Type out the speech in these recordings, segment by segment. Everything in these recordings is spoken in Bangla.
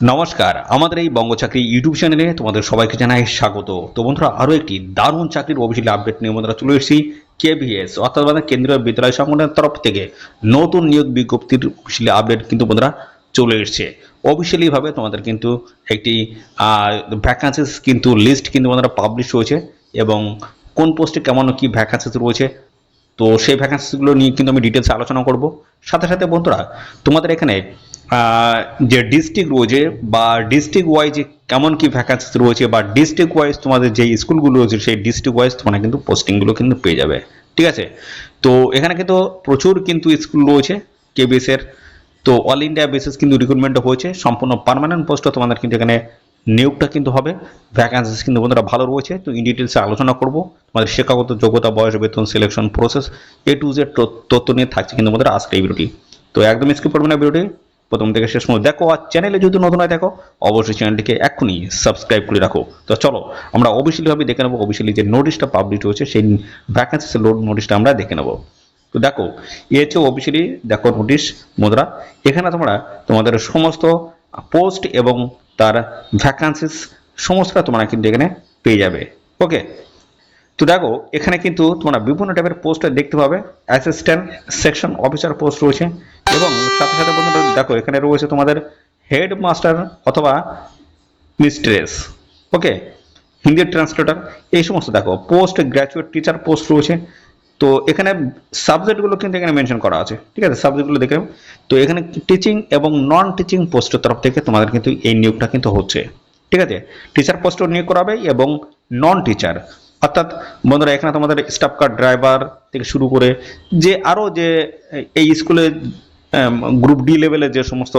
নমস্কার, আমাদের এই বঙ্গ চাকরি ইউটিউব চ্যানেলে তোমাদের সবাইকে জানাই স্বাগত। তো বন্ধুরা, আরও একটি দারুণ চাকরির অফিসিয়ালি আপডেট নিয়ে বন্ধুরা চলে এসেছি কেভিএস অর্থাৎ কেন্দ্রীয় বিদ্যালয় সংগঠনের তরফ থেকে। নতুন নিয়োগ বিজ্ঞপ্তির অফিসিয়ালি আপডেট কিন্তু বন্ধুরা চলে এসেছে। অফিসিয়ালিভাবে তোমাদের কিন্তু একটি ভ্যাকান্সিস কিন্তু লিস্ট কিন্তু বন্ধুরা পাবলিশ হয়েছে এবং কোন পোস্টে কেমন কি ভ্যাকান্সিস রয়েছে, তো সেই ভ্যাকান্সিগুলো নিয়ে কিন্তু আমি ডিটেলসে আলোচনা করব। সাথে সাথে বন্ধুরা, তোমাদের এখানে যে ডিস্ট্রিক্ট রয়েছে বা ডিস্ট্রিক্ট ওয়াইজ কেমন কি ভ্যাকান্সিস রয়েছে বা ডিস্ট্রিক্ট ওয়াইজ তোমাদের যে স্কুলগুলো রয়েছে, সেই ডিস্ট্রিক্ট ওয়াইজ তোমরা কিন্তু পোস্টিংগুলো কিন্তু পেয়ে যাবে। ঠিক আছে? তো এখানে কিন্তু প্রচুর কিন্তু স্কুল রয়েছে কেবিএস এর। তো অল ইন্ডিয়া বেসিস কিন্তু রিক্রুটমেন্ট হয়েছে, সম্পূর্ণ পার্মানেন্ট পোস্টও তোমাদের কিন্তু এখানে নিয়োগটা কিন্তু হবে। ভ্যাকান্সিস কিন্তু বন্ধুরা ভালো রয়েছে, তো ইন ডিটেলসে আলোচনা করব। তোমাদের শিক্ষাগত যোগ্যতা, বয়স, বেতন selection process A to Z তথ্য নিয়ে থাকছে কিন্তু আমাদের আজকে এই ভিডিওটি তো একদম স্কিপ করবে না ভিডিওটি প্রথম থেকে শেষ পর্যন্ত দেখো, আর চ্যানেলে যদি নতুন হয় দেখো, অবশ্যই চ্যানেলটিকে এক্ষুনি সাবস্ক্রাইব করে রাখো। তো চলো, আমরা অফিসিয়ালিভাবে দেখে নেব অফিসিয়ালি যে নোটিশটা পাবলিশ হয়েছে, সেই ভ্যাকান্সিসের লোড নোটিশটা আমরা দেখে নেব। তো দেখো, এ হচ্ছে অফিসিয়ালি দেখো নোটিশ মুদ্রা। এখানে তোমরা, তোমাদের সমস্ত পোস্ট এবং তার ভ্যাকান্সিস সমস্তটা তোমরা কিন্তু এখানে পেয়ে যাবে। ওকে তো দেখো, এখানে কিন্তু তোমরা বিভিন্ন টাইপের পোস্ট দেখতে পাবে। অ্যাসিস্ট্যান্ট সেকশন অফিসার পোস্ট রয়েছে এবং সাথে সাথে বন্ধুরা, দেখো, এখানে রয়েছে তোমাদের হেড মাস্টার অথবা মিস্ট্রেস ওকে হিন্দি ট্রান্সলেটর এই সমস্ত দেখো পোস্ট গ্র্যাজুয়েট টিচার পোস্ট রয়েছে। তো এখানে সাবজেক্টগুলো কিন্তু এখানে মেনশন করা আছে, ঠিক আছে? সাবজেক্টগুলো দেখে তো এখানে টিচিং এবং নন টিচিং পোস্টের তরফ থেকে তোমাদের কিন্তু এই নিয়োগটা কিন্তু হচ্ছে, ঠিক আছে? টিচার পোস্টও নিয়োগ করাবে এবং নন টিচার অর্থাৎ বন্ধুরা, এখানে তোমাদের স্টাফ কার ড্রাইভার থেকে শুরু করে যে আরও যে, এই স্কুলে গ্রুপ ডি লেভেলে যে সমস্ত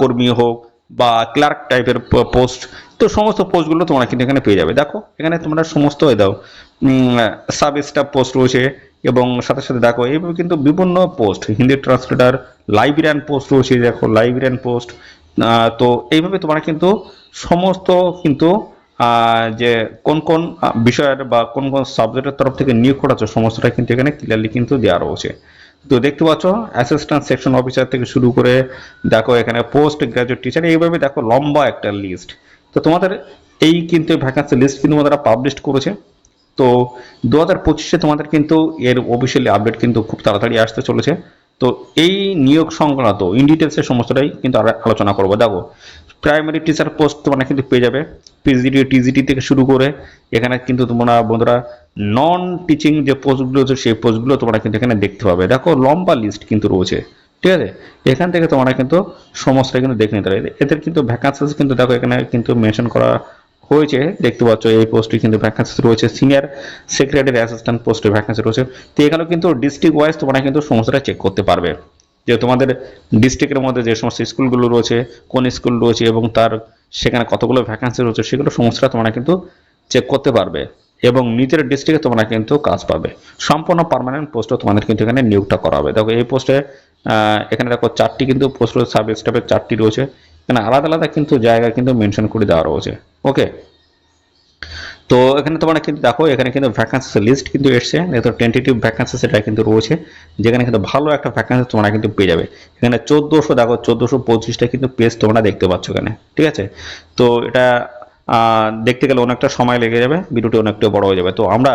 কর্মী হোক বা ক্লার্ক টাইপের পোস্ট তো সমস্ত পোস্টগুলো তোমরা কিন্তু এখানে পেয়ে যাবে। দেখো, এখানে তোমরা সমস্ত দাও। সাব স্টাফ পোস্ট রয়েছে এবং সাথে সাথে দেখো এইভাবে কিন্তু বিভিন্ন post Hindi translator librarian post রয়েছে, দেখো লাইব্রেরিয়ান পোস্ট তো এইভাবে তোমরা কিন্তু সমস্ত কিন্তু যে কোন কোন বিষয়ের বা কোন কোন সাবজেক্টের তরফ থেকে নিয়োগ করা হচ্ছে কিন্তু এখানে ক্লিয়ারলি কিন্তু দেওয়া রয়েছে। তো দেখতে পাচ্ছ অ্যাসিস্ট্যান্ট সেকশন অফিসার থেকে শুরু করে দেখো এখানে পোস্ট গ্রাজুয়েট টিচার এইভাবে দেখো লম্বা একটা লিস্ট তো তোমাদের এই কিন্তু ভ্যাকান্সি লিস্ট কিন্তু ওনারা পাবলিশ করেছে। তো দু হাজার পঁচিশে তোমাদের কিন্তু এর অফিসিয়ালি আপডেট কিন্তু খুব তাড়াতাড়ি আসতে চলেছে। তো এই নিয়োগ সংক্রান্ত ইন ডিটেলসের সমস্তটাই কিন্তু আলোচনা করব। দেখো প্রাইমারি টিচার পোস্ট তোমরা কিন্তু পেয়ে যাবে। পিজিডি টিজিটি থেকে শুরু করে এখানে কিন্তু তোমরা বন্ধুরা নন টিচিং যে পোস্টগুলো আছে, সেই পোস্টগুলো তোমরা কিন্তু এখানে দেখতে পাবে। দেখো, লম্বা লিস্ট কিন্তু রয়েছে। ঠিক আছে? এখান থেকে তোমরা কিন্তু সমস্তটা কিন্তু দেখে নিতে পারবে। এদের কিন্তু ভ্যাকান্সিস কিন্তু দেখো, এখানে কিন্তু মেনশন করা হয়েছে, দেখতে পাচ্ছ এই পোস্টে কিন্তু ভ্যাকান্সি রয়েছে সিনিয়র সেক্রেটারি অ্যাসিস্ট্যান্ট পোস্টে ভ্যাকান্সি রয়েছে। তো এখানেও কিন্তু ডিস্ট্রিক্ট ওয়াইজ তোমরা কিন্তু সমস্তটা চেক করতে পারবে। যে তোমাদের ডিস্ট্রিক্টের মধ্যে যে সমস্ত স্কুলগুলো রয়েছে, কোন স্কুল রয়েছে এবং তার সেখানে কতগুলো ভ্যাকান্সি রয়েছে, সেগুলো সমস্তটা তোমরা কিন্তু চেক করতে পারবে এবং নিজের ডিস্ট্রিক্টে তোমরা কিন্তু কাজ পাবে। সম্পূর্ণ পার্মানেন্ট পোস্টও তোমাদের কিন্তু এখানে নিয়োগটা করা হবে। দেখো এই পোস্টে এখানে দেখো চারটি কিন্তু পোস্ট রয়েছে সাব স্টাফের চারটি রয়েছে। এখানে আলাদা আলাদা কিন্তু জায়গা কিন্তু মেনশন করে দেওয়া রয়েছে। ওকে তো এখানে তোমরা কিন্তু দেখো, এখানে কিন্তু ভ্যাকান্সি লিস্ট কিন্তু এসছে। দেখো টেন্টেটিভ ভ্যাকান্সি সেটা কিন্তু রয়েছে, যেখানে কিন্তু ভালো একটা ভ্যাকান্সি তোমরা কিন্তু পেয়ে যাবে। এখানে চোদ্দোশো, দেখো, চোদ্দোশো পঁচিশটা কিন্তু পেজ তোমরা দেখতে পাচ্ছ এখানে। ঠিক আছে? তো এটা দেখতে গেলে অনেকটা সময় লেগে যাবে, ভিডিওটি অনেকটা বড় হয়ে যাবে। তো আমরা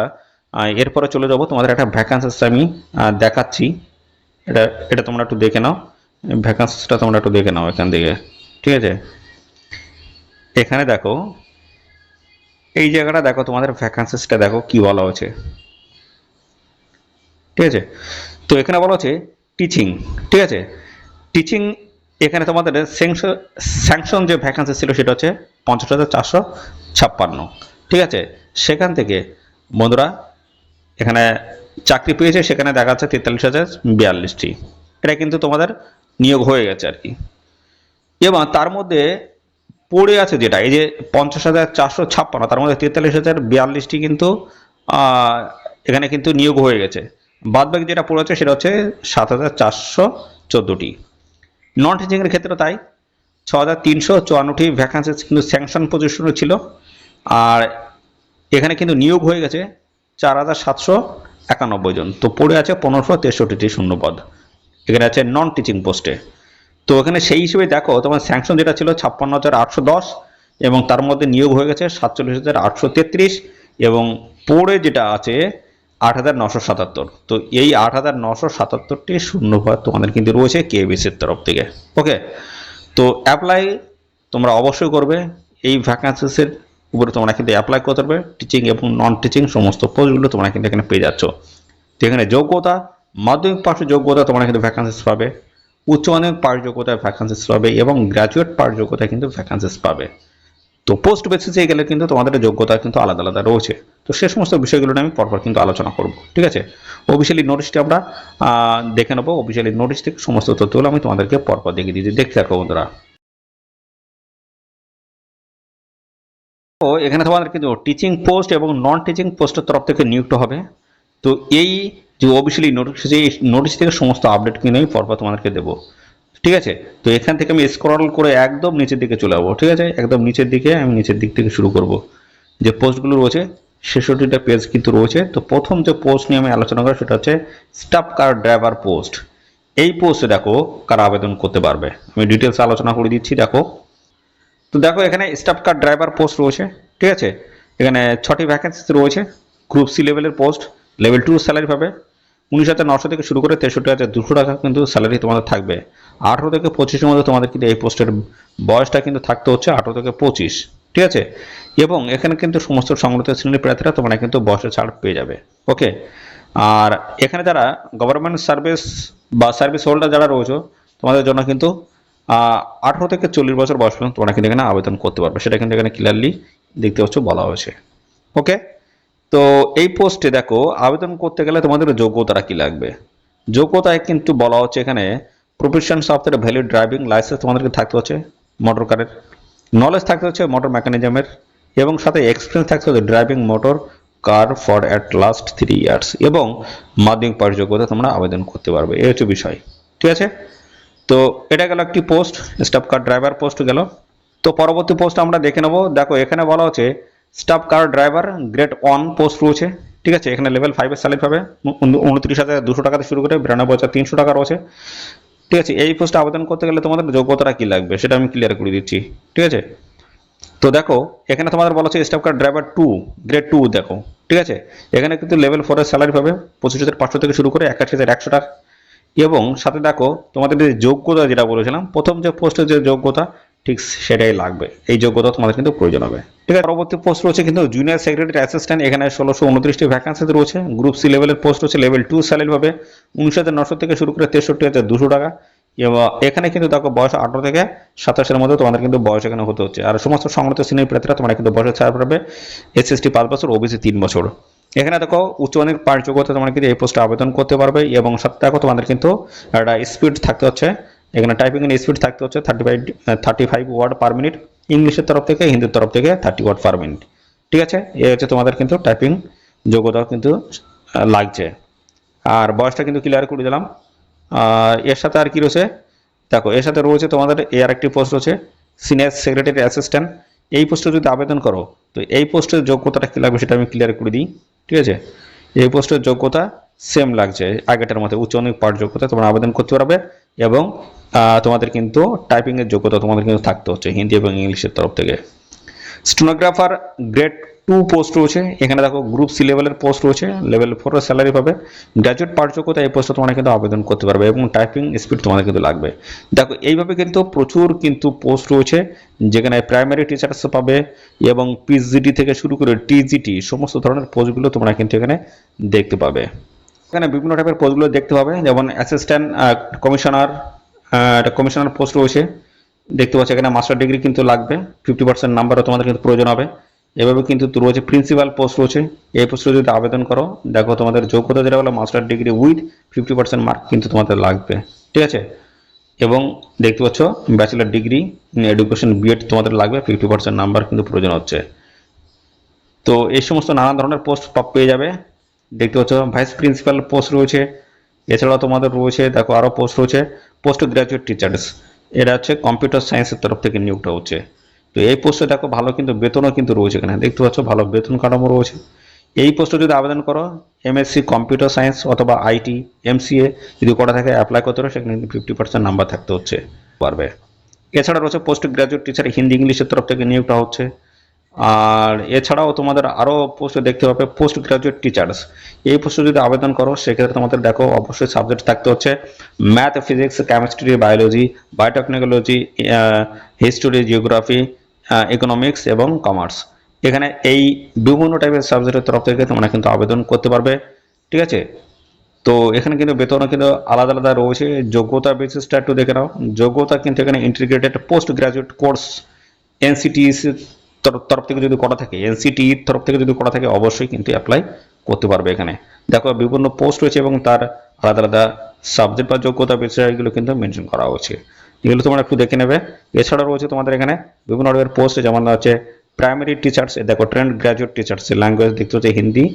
এরপরে চলে যাব, তোমাদের একটা ভ্যাকান্সিস আমি দেখাচ্ছি। এটা এটা তোমরা একটু দেখে নাও। ভ্যাকান্সিসটা তোমরা একটু দেখে নাও এখান থেকে। ঠিক আছে? এখানে দেখো, এই জায়গাটা দেখো, তোমাদের ভ্যাকান্সিসটা দেখো কি বলা হচ্ছে ঠিক আছে? তো এখানে বলা হচ্ছে টিচিং ঠিক আছে? টিচিং এখানে তোমাদের স্যাংশন যে ভ্যাকান্সি ছিল সেটা হচ্ছে পঞ্চাশ হাজার চারশো ছাপ্পান্ন, ঠিক আছে? সেখান থেকে বন্ধুরা, এখানে চাকরি পেয়েছে, সেখানে দেখা যাচ্ছে তেতাল্লিশ হাজার বিয়াল্লিশটি। এটা কিন্তু তোমাদের নিয়োগ হয়ে গেছে আর কি। এবং তার মধ্যে পড়ে আছে যেটা, এই যে পঞ্চাশ হাজার চারশো ছাপ্পান্ন, তার মধ্যে তেতাল্লিশ হাজার বিয়াল্লিশটি কিন্তু এখানে কিন্তু নিয়োগ হয়ে গেছে। বাদ বাকি যেটা পড়ে আছে সেটা হচ্ছে সাত হাজার চারশো চোদ্দোটি। নন টিচিংয়ের ক্ষেত্রে তাই, ছ হাজার তিনশো চুয়ান্নটি ভ্যাকান্সি কিন্তু স্যাংশন পজিশনে ছিল, আর এখানে কিন্তু নিয়োগ হয়ে গেছে চার হাজার সাতশো একানব্বই জন। তো পড়ে আছে পনেরোশো তেষট্টিটি শূন্যপদ। এখানে আছে নন টিচিং পোস্টে তো এখানে সেই হিসেবে দেখো, তোমার স্যাংশন যেটা ছিল ছাপ্পান্ন হাজার আটশো দশ এবং তার মধ্যে নিয়োগ হয়ে গেছে সাতচল্লিশ হাজার আটশো তেত্রিশ এবং পড়ে যেটা আছে আট হাজার নশো সাতাত্তর। তো এই আট হাজার নশো সাতাত্তরটি শূন্যভাগ তোমাদের কিন্তু রয়েছে কেবিসির তরফ থেকে। ওকে? তো অ্যাপ্লাই তোমরা অবশ্যই করবে। এই ভ্যাকান্সিসের উপরে তোমরা কিন্তু অ্যাপ্লাই করতে পারবে। টিচিং এবং নন টিচিং সমস্ত পোস্টগুলো তোমরা কিন্তু এখানে পেয়ে যাচ্ছ। তো এখানে যোগ্যতা, মাধ্যমিক পাশের যোগ্যতা তোমরা কিন্তু ভ্যাকান্সিস পাবে। উচ্চ মাধ্যমিক পাশ যোগ্যতায় ভ্যাকান্সিস পাবে এবং গ্র্যাজুয়েট পাশ যোগ্যতায় কিন্তু ভ্যাকান্সিস পাবে। তো পোস্ট বেসিসে গেলে কিন্তু তোমাদের যোগ্যতা কিন্তু আলাদা আলাদা রয়েছে। তো সে সমস্ত বিষয়গুলো নিয়ে আমি পরপর কিন্তু আলোচনা করব, ঠিক আছে? অফিসিয়ালি নোটিশটি আমরা দেখে নেব। অফিসিয়ালি নোটিশ থেকে সমস্ত তথ্যগুলো আমি তোমাদেরকে পরপর দেখিয়ে দিচ্ছি। দেখতে থাকো বন্ধুরা। এখানে তোমাদের কিন্তু টিচিং পোস্ট এবং নন টিচিং পোস্টের তরফ থেকে নিযুক্ত হবে। তো এই যে নোটিশ এই নোটিশ থেকে সমস্ত আপডেট কিন্তু আমি পরপর তোমাদেরকে দেবো। ঠিক আছে? তো এখান থেকে আমি স্ক্রল করে একদম নিচের দিকে চলে যাব, ঠিক আছে? একদম নিচের দিকে আমি নিচের দিক থেকে শুরু করব। যে পোস্টগুলো রয়েছে, ছেষট্টিটা পেজ কিন্তু রয়েছে। তো প্রথম যে পোস্ট নিয়ে আমি আলোচনা করি সেটা হচ্ছে স্টাফ কার ড্রাইভার পোস্ট এই পোস্টে দেখো কারা আবেদন করতে পারবে। আমি ডিটেলস আলোচনা করে দিচ্ছি, দেখো। তো দেখো এখানে স্টাফ কার ড্রাইভার পোস্ট রয়েছে, ঠিক আছে? এখানে ছটি ভ্যাকেন্সি রয়েছে গ্রুপ সি লেভেলের পোস্ট লেভেল টু স্যালারি পাবে উনিশ হাজার নশো থেকে শুরু করে তেষট্টি হাজার দুশো টাকা কিন্তু স্যালারি তোমাদের থাকবে। আঠেরো থেকে পঁচিশের মধ্যে তোমাদের কিন্তু এই পোস্টের বয়সটা কিন্তু থাকতে হচ্ছে আঠেরো থেকে পঁচিশ, ঠিক আছে? এবং এখানে কিন্তু সমস্ত সংগঠিত শ্রেণির প্রার্থীরা তোমরা কিন্তু বয়সের ছাড় পেয়ে যাবে ওকে আর এখানে যারা গভর্নমেন্ট সার্ভিস বা সার্ভিস হোল্ডার যারা রয়েছে, তোমাদের জন্য কিন্তু আঠারো থেকে চল্লিশ বছর বয়স পর্যন্ত তোমরা কিন্তু এখানে আবেদন করতে পারবে। সেটা কিন্তু এখানে ক্লিয়ারলি দেখতে পাচ্ছ বলা হয়েছে ওকে তো এই পোস্টে দেখো, আবেদন করতে গেলে তোমাদের যোগ্যতাটা কি লাগবে? যোগ্যতায় কিন্তু বলা হচ্ছে এখানে profession software valid driving licence তোমাদেরকে থাকতে হচ্ছে মোটর কারের নলেজ থাকতে হচ্ছে মোটর মেকানিজমের এবং সাথে এক্সপিরিয়েন্স থাকতে হচ্ছে driving motor car for at last three years এবং মাধ্যমিক পাশ যোগ্যতা তোমরা আবেদন করতে পারবে, এই হচ্ছে বিষয়, ঠিক আছে? তো এটা গেল একটি post staff car driver post গেল, তো পরবর্তী পোস্ট আমরা দেখে নেব। দেখো, এখানে বলা হচ্ছে staff car driver grade one post রয়েছে ঠিক আছে? এখানে লেভেল ফাইভের স্যালারি পাবে। উন- উনত্রিশ হাজার দুশো টাকা থেকে শুরু করে বিরানব্বই হাজার তিনশো টাকা রয়েছে। ঠিক আছে? এই পোস্টে আবেদন করতে গেলে তোমাদের যোগ্যতাটা কি লাগবে? সেটা আমি ক্লিয়ার করে দিচ্ছি। ঠিক আছে? তো দেখো, এখানে তোমাদের বলা হচ্ছে staff car driver two grade two দেখো। ঠিক আছে? এখানে কিন্তু লেভেল ফোরের স্যালারি পাবে পঁচিশ হাজার পাঁচশো থেকে শুরু করে একাশি হাজার একশো টাকা। এবং সাথে দেখো, তোমাদের যে যোগ্যতা যেটা বলেছিলাম, প্রথম যে পোস্টের যে যোগ্যতা, ঠিক সেটাই লাগবে। এই যোগ্যতা তোমাদের কিন্তু প্রয়োজন হবে। ঠিক আছে। পরবর্তী পোস্ট রয়েছে কিন্তু জুনিয়র সেক্রেটারি অ্যাসিস্ট্যান্ট এখানে ষোলোশো উনত্রিশটি ভ্যাকান্সি রয়েছে। গ্রুপ সি লেভেলের পোস্ট হচ্ছে লেভেল টু স্যালারি পাবে। উনিশ হাজার নশো থেকে শুরু করে তেষট্টি হাজার দুশো টাকা। এবং এখানে কিন্তু দেখো বয়স আঠারো থেকে সাতাশের মধ্যে তোমাদের কিন্তু বয়স এখানে হতে হচ্ছে। আর সমস্ত সংগঠিত শ্রেণির প্রার্থীরা তোমরা কিন্তু বয়সের ছাড় পাবে। এসএসটি পাঁচ বছর ওবিসি তিন বছর। এখানে দেখো উচ্চমানের পাঠ যোগ্যতা তোমরা কিন্তু এই পোস্টে আবেদন করতে পারবে। এবং সাথে দেখো তোমাদের কিন্তু একটা স্পিড থাকতে হচ্ছে। এখানে টাইপিং এর স্পিড থাকতে হচ্ছে thirty five thirty five word per minute ইংলিশের তরফ থেকে, হিন্দির তরফ থেকে থার্টি ওয়ার্ড পার মিনিট ঠিক আছে? এ হচ্ছে তোমাদের কিন্তু টাইপিং যোগ্যতাও কিন্তু লাগছে। আর বয়সটা কিন্তু ক্লিয়ার করে দিলাম। আর এর সাথে আর কি রয়েছে? দেখো, এর সাথে রয়েছে তোমাদের এ আর একটি পোস্ট রয়েছে সিনিয়র সেক্রেটারি অ্যাসিস্ট্যান্ট এই পোস্টে যদি আবেদন করো, তো এই পোস্টের যোগ্যতাটা কী লাগবে সেটা আমি ক্লিয়ার করে দিই। ঠিক আছে? এই পোস্টের যোগ্যতা সেম লাগছে। আগেটার মধ্যে উচ্চ মাধ্যমিক পাঠ যোগ্যতা তোমরা আবেদন করতে পারবে। এবং তোমাদের কিন্তু টাইপিংয়ের যোগ্যতা তোমাদের কিন্তু থাকতে হচ্ছে হিন্দি এবং ইংলিশের তরফ থেকে। স্টোনোগ্রাফার গ্রেড টু পোস্ট রয়েছে। এখানে দেখো গ্রুপ সি লেভেলের পোস্ট রয়েছে। লেভেল ফোরের স্যালারি পাবে। গ্র্যাজুয়েট পাঠ যোগ্যতা এই পোস্টে তোমরা কিন্তু আবেদন করতে পারবে এবং টাইপিং স্পিড তোমাদের কিন্তু লাগবে। দেখো এইভাবে কিন্তু প্রচুর কিন্তু পোস্ট রয়েছে যেখানে প্রাইমারি টিচার্স পাবে এবং পিজিটি থেকে শুরু করে টিজিটি সমস্ত ধরনের পোস্টগুলো তোমরা কিন্তু এখানে দেখতে পাবে। এখানে বিভিন্ন টাইপের পোস্টগুলো দেখতে পাবে। যেমন অ্যাসিস্ট্যান্ট কমিশনার একটা কমিশনার পোস্ট রয়েছে। দেখতে পাচ্ছ এখানে মাস্টার ডিগ্রি কিন্তু লাগবে। ফিফটি পার্সেন্ট নাম্বারও তোমাদের কিন্তু প্রয়োজন হবে। এভাবে কিন্তু রয়েছে প্রিন্সিপাল পোস্ট রয়েছে। এই পোস্টে যদি আবেদন করো, দেখো তোমাদের যোগ্যতা যেটা হলো master degree with fifty percent mark কিন্তু তোমাদের লাগবে। ঠিক আছে? এবং দেখতে পাচ্ছ ব্যাচেলার ডিগ্রি এডুকেশন বিএড তোমাদের লাগবে ফিফটি পার্সেন্ট নাম্বার কিন্তু প্রয়োজন হচ্ছে। তো এই সমস্ত নানান ধরনের পোস্ট পেয়ে যাবে। দেখতে পাচ্ছ ভাইস প্রিন্সিপাল পোস্ট রয়েছে। এছাড়াও তোমাদের রয়েছে, দেখো আরও পোস্ট রয়েছে পোস্ট গ্রাজুয়েট টিচার্স এটা হচ্ছে কম্পিউটার সায়েন্সের তরফ থেকে নিয়োগটা হচ্ছে। তো এই পোস্টে দেখো ভালো কিন্তু বেতনও কিন্তু রয়েছে এখানে। দেখতে পাচ্ছ, ভালো বেতন কাঠামো রয়েছে। এই পোস্টে যদি আবেদন করো এমএসসি কম্পিউটার সায়েন্স অথবা আইটি এমসিএ যদি করা থাকে অ্যাপ্লাই করতে হবে সেখানে কিন্তু ফিফটি পার্সেন্ট নাম্বার থাকতে হচ্ছে। পারবে। এছাড়া রয়েছে পোস্ট গ্রাজুয়েট টিচার হিন্দি, ইংলিশের তরফ থেকে নিয়োগটা হচ্ছে। আর এছাড়াও তোমাদের আরও পোস্ট দেখতে পাবে পোস্ট গ্রাজুয়েট টিচার্স এই পোস্টে যদি আবেদন করো, সেক্ষেত্রে তোমাদের দেখো অবশ্যই সাবজেক্ট থাকতে হচ্ছে math physics chemistry biology biotechnology history geography economics এবং কমার্স এখানে এই বিভিন্ন টাইপের সাবজেক্টের তরফ থেকে তোমরা কিন্তু আবেদন করতে পারবে, ঠিক আছে? তো এখানে কিন্তু বেতনও কিন্তু আলাদা আলাদা রয়েছে। যোগ্যতা বেসিসটা একটু দেখে নাও। যোগ্যতা কিন্তু এখানে integrated post graduate course NCTE তরফ থেকে যদি করা থাকে এনসিটি তরফ থেকে যদি করা থাকে, অবশ্যই কিন্তু অ্যাপ্লাই করতে পারবে এখানে। দেখো, বিভিন্ন পোস্ট রয়েছে এবং তার আলাদা আলাদা সাবজেক্ট বা যোগ্যতা বিষয়গুলো কিন্তু মেনশন করা হয়েছে। এগুলো তোমরা একটু দেখে নেবে। এছাড়া রয়েছে তোমাদের এখানে বিভিন্ন রকমের পোস্ট যেমন হচ্ছে প্রাইমারি টিচার্স দেখো ট্রেন্ড গ্র্যাজুয়েট টিচার্স ল্যাঙ্গুয়েজ দেখতে হচ্ছে হিন্দি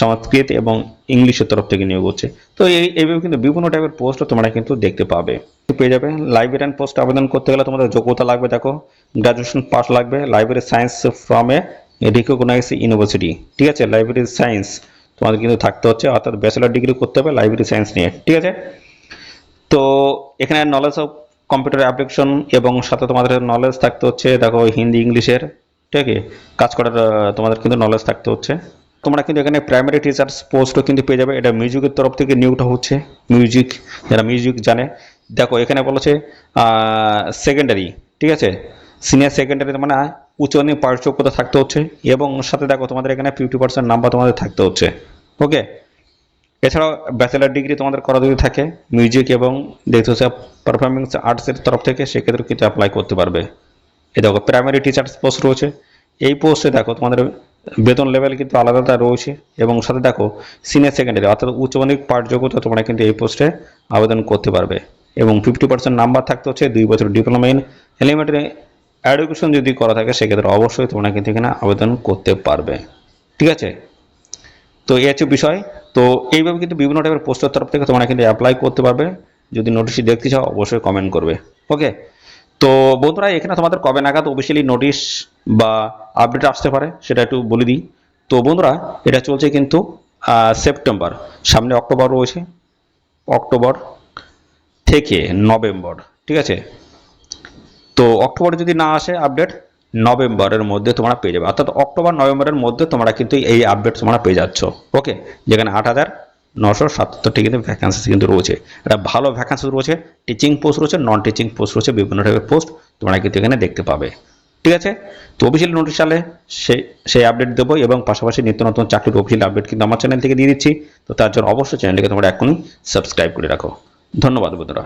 সংস্কৃত এবং ইংলিশের তরফ থেকে নিয়োগ হচ্ছে। তো এই, এইভাবে কিন্তু বিভিন্ন টাইপের পোস্ট তোমরা কিন্তু দেখতে পাবে। পেয়ে যাবে। লাইব্রেরিয়ান পোস্ট আবেদন করতে গেলে তোমাদের যোগ্যতা লাগবে, দেখো গ্রাজুয়েশন পাস লাগবে। Library science from a recognise university ঠিক আছে? লাইব্রেরি সায়েন্স তোমাদের কিন্তু থাকতে হচ্ছে, অর্থাৎ ব্যাচেলার ডিগ্রি করতে হবে লাইব্রেরি সায়েন্স নিয়ে, ঠিক আছে? তো এখানে নলেজ অফ কম্পিউটার অ্যাপ্লিকেশন এবং সাথে তোমাদের নলেজ থাকতে হচ্ছে, দেখো, হিন্দি, ইংলিশের, ঠিক আছে? কাজ করার তোমাদের কিন্তু নলেজ থাকতে হচ্ছে। তোমরা কিন্তু এখানে প্রাইমারি টিচার্স পোস্টও কিন্তু পেয়ে যাবে। এটা মিউজিকের তরফ থেকে নিয়োগটা হচ্ছে, মিউজিক, যারা মিউজিক জানে দেখো, এখানে বলেছে সেকেন্ডারি ঠিক আছে? সিনিয়র সেকেন্ডারি মানে উচ্চ মাধ্যমিক পাঠযোগ্যতা থাকতে হচ্ছে এবং সাথে দেখো, তোমাদের এখানে ফিফটি পার্সেন্ট নাম্বার তোমাদের থাকতে হচ্ছে ওকে এছাড়াও ব্যাচেলার ডিগ্রি তোমাদের করা যদি থাকে মিউজিক এবং দেখতে হচ্ছে পারফরমেন্স আর্টসের তরফ থেকে সেক্ষেত্রে কিন্তু অ্যাপ্লাই করতে পারবে। এই দেখো প্রাইমারি টিচার্স পোস্ট রয়েছে। এই পোস্টে দেখো, তোমাদের বেতন লেভেল কিন্তু আলাদা আলাদা রয়েছে এবং সাথে দেখো সিনিয়র সেকেন্ডারি অর্থাৎ উচ্চ মাধ্যমিক পাঠযোগ্যতা তোমরা কিন্তু এই পোস্টে আবেদন করতে পারবে। এবং ফিফটি পার্সেন্ট নাম্বার থাকতে হচ্ছে, দুই বছর ডিপ্লোমা ইন এলিমেন্টারি এডুকেশন যদি করা থাকে, সেক্ষেত্রে অবশ্যই তোমরা কিন্তু এখানে আবেদন করতে পারবে। ঠিক আছে? তো এই হচ্ছে বিষয়। তো এইভাবে কিন্তু বিভিন্ন টাইপের পোস্টের তরফ থেকে তোমরা কিন্তু অ্যাপ্লাই করতে পারবে। যদি নোটিশটি দেখতে চাও, অবশ্যই কমেন্ট করবে। ওকে তো বন্ধুরা, এখানে তোমাদের কবে নাগাদ অফিসিয়ালি নোটিশ বা আপডেট আসতে পারে, সেটা একটু বলে দিই। তো বন্ধুরা, এটা চলছে কিন্তু সেপ্টেম্বর সামনে অক্টোবর রয়েছে। অক্টোবর থেকে নভেম্বর, ঠিক আছে? তো অক্টোবরে যদি না আসে আপডেট নভেম্বরের মধ্যে তোমরা পেয়ে যাবে। অর্থাৎ অক্টোবর, নভেম্বরের মধ্যে তোমরা কিন্তু এই আপডেট তোমরা পেয়ে যাচ্ছ। ওকে যেখানে আট হাজার নশো সাতাত্তরটি কিন্তু ভ্যাকান্সি কিন্তু রয়েছে। এটা ভালো ভ্যাকান্সি রয়েছে টিচিং পোস্ট রয়েছে নন টিচিং পোস্ট রয়েছে, বিভিন্ন টাইপের পোস্ট তোমরা কিন্তু এখানে দেখতে পাবে। ঠিক আছে? তো অফিসিয়াল নোটিশ আলে সেই সেই আপডেট দেবো এবং পাশাপাশি নিত্য নতুন চাকরির অফিসিয়াল আপডেট কিন্তু আমার চ্যানেল থেকে দিয়ে দিচ্ছি। তো তার জন্য অবশ্যই চ্যানেলটিকে তোমরা এখনই সাবস্ক্রাইব করে রাখো। ধন্যবাদ বন্ধুরা।